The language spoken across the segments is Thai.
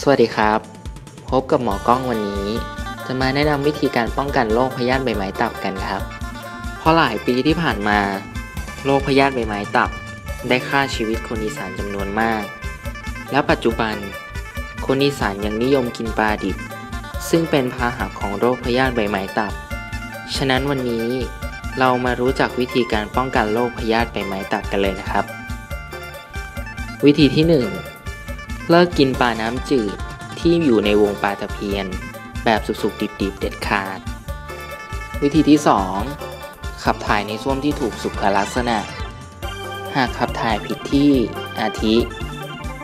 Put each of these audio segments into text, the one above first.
สวัสดีครับ พบกับหมอกล้องวันนี้ จะมาแนะนำวิธีการป้องกันโรคพยาธิใบไม้ตับกันครับ เพราะหลายปีที่ผ่านมาโรคพยาธิใบไม้ตับ ได้ฆ่าชีวิตคนอีสานจำนวนมาก และปัจจุบัน คนอีสานยังนิยมกินปลาดิบ ซึ่งเป็นพาหะของโรคพยาธิใบไม้ตับ ฉะนั้นวันนี้เรามารู้จักวิธีการป้องกันโรคพยาธิใบไม้ตับกันเลยนะครับ วิธีที่ 1 เลิกกินปลาน้ำจืดที่อยู่ในวงปลาตะเพียน แบบสุกๆดิบๆ เด็ดขาด วิธีที่ 2 ขับถ่ายในส้วมที่ถูกสุขลักษณะ หากขับถ่ายผิดที่อาทิ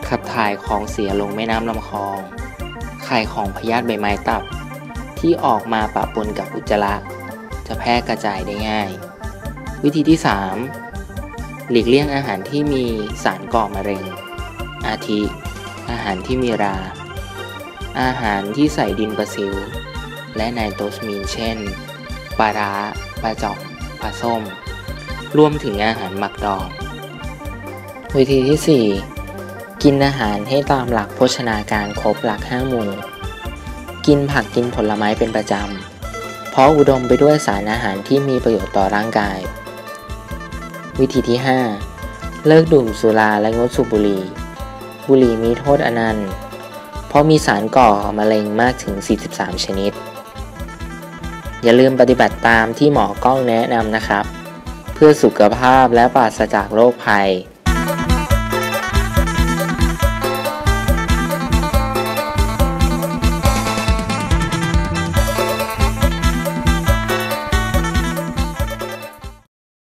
ขับถ่ายของเสียลงแม่น้ำลำคลองไข่ของพยาธิใบไม้ตับ ที่ออกมาปะปนกับอุจจาระจะแพร่กระจายได้ง่าย วิธีที่ 3 หลีกเลี่ยงอาหารที่มีสารก่อมะเร็ง อาทิ อาหารที่มีรา อาหารที่ใส่ดินประสิว และไนโตรสมีนเช่น ปลาร้าปลาจอมปลาส้ม รวมถึงอาหารหมักดอง วิธีที่ 4 กินอาหารให้ตามหลักโภชนาการครบหลัก5หมู่ กินผักกินผลไม้เป็นประจำ เพราะอุดมไปด้วยสารอาหารที่มีประโยชน์ต่อร่างกาย วิธีที่ 5 เลิกดื่มสุราและงดสูบบุหรี่ บุหรี่มีโทษอนันต์ เพราะมีสารก่อมะเร็งมากถึง 43 ชนิด อย่าลืมปฏิบัติตามที่หมอกล้องแนะนำนะครับ เพื่อสุขภาพและปราศจากโรคภัย